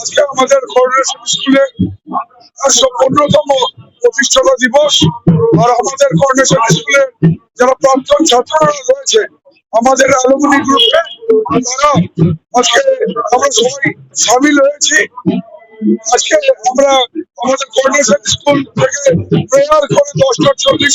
আজকে আমাদের কোঅর্ডিনেশন স্কুলে অন্যতম প্রতিষ্ঠাতা দিবস। আর আমাদের কোঅর্ডিনেশন স্কুলে যারা প্রাক্তন ছাত্ররা রয়েছে, আমাদের অ্যালুমিনি গ্রুপে তারা আজকে আমরা সবাই সামিল হয়েছি। আজকে আমরা আমাদের কোঅর্ডিনেশন স্কুল থেকে প্রেয়ার করে দশটা চল্লিশ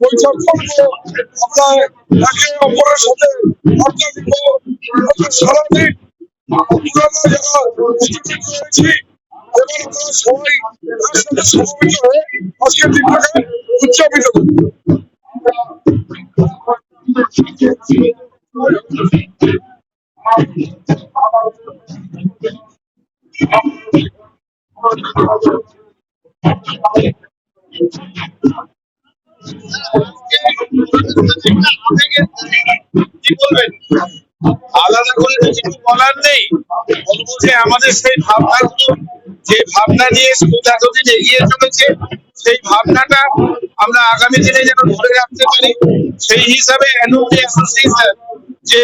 বৈঠক করব আমরা একে অপরের সাথে আড্ডা দিব আমরা সারাদিন পুরানো যারা উপস্থিত রয়েছি আমরা কি বলবেন বলার নেই। আমাদের সেই যে ভাবনা স্কুল এতদিন এগিয়ে চলেছে, সেই ভাবনাটা আমরা আগামী দিনে যেন ধরে রাখতে পারি। সেই হিসাবে যে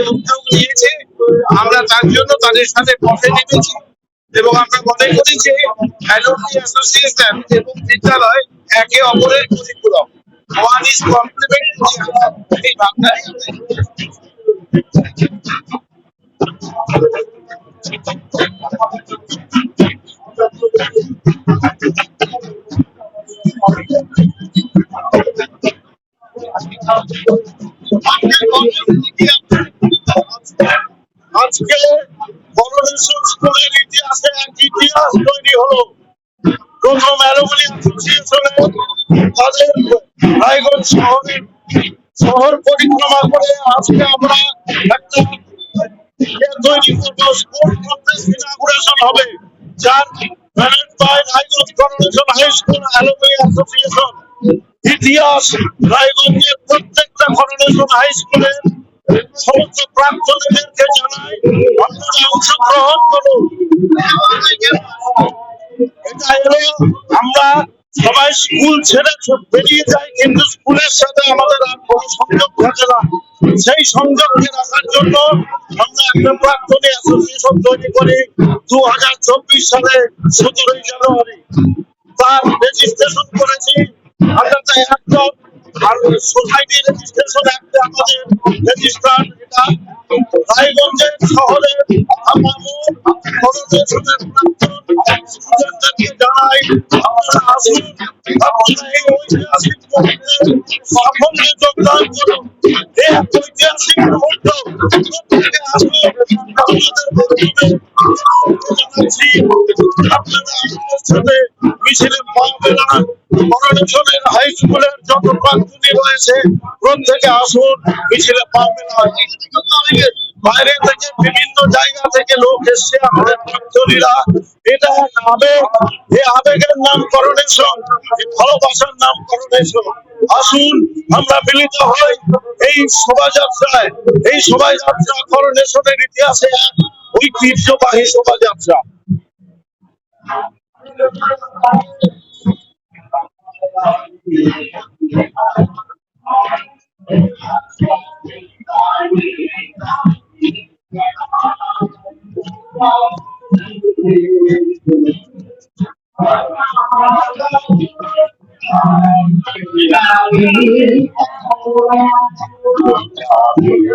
আমরা তার জন্য তাদের সাথে পথে নেমেছি এবং আমরা মনে করি যে অ্যাসোসিয়েশন এবং বিদ্যালয় একে অপরের পরিপূরক নিয়ে আমরা এগিয়ে যাচ্ছি। আজকে ইতিহাসে এক ইতিহাস তৈরি হলো প্রথম অ্যালুমিনি অ্যাসোসিয়েশনে তাদের রায়গঞ্জ শহরের শহর পরিক্রমা করে আজকে আমরা একটা প্রত্যেকটা করোনেশন হাই স্কুলের সমস্ত প্রাক্তনীদেরকে জানাই আপনারা অংশগ্রহণ করুন। এটা হলো আমরা সবাই স্কুল ছেড়ে বেরিয়ে যাই কিন্তু স্কুলের সাথে আমাদের আর কোনো সংযোগ থাকে না। সেই সংযোগকে রাখার জন্য আমরা একটা প্রাক্তনী অ্যাসোসিয়েশন তৈরি করি দু হাজার চব্বিশ সালে সতেরোই জানুয়ারি। তার রেজিস্ট্রেশন করেছি। আন্ডারটা একদম আর সোসাইটি রেজিস্ট্রেশন একটা আমাদের রেজিস্টার এটা রায়গঞ্জের শহরে আমার করোনেশনের মিছিলে হাই স্কুলের যত প্রাক্তনী রয়েছে প্রত্যেকে আসুন মিছিলে মেলান বাইরে থেকে বিভিন্ন জায়গা থেকে লোক এসছে, আমাদের প্রাক্তনীরা এটা এক আবেগ। এই আবেগের নাম করোনেশন এই ভালোবাসার নাম করোনেশন আসুন, আমরা মিলিত হই এই শোভাযাত্রায়। এই শোভাযাত্রা করোনেশনের ইতিহাসে এক ঐতিহ্যবাহী শোভাযাত্রা।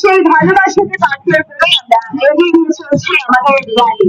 সেই ভালোবাসাকে পাথর করে আমরা এগিয়ে নিয়ে চলছি আমাদের র্যালি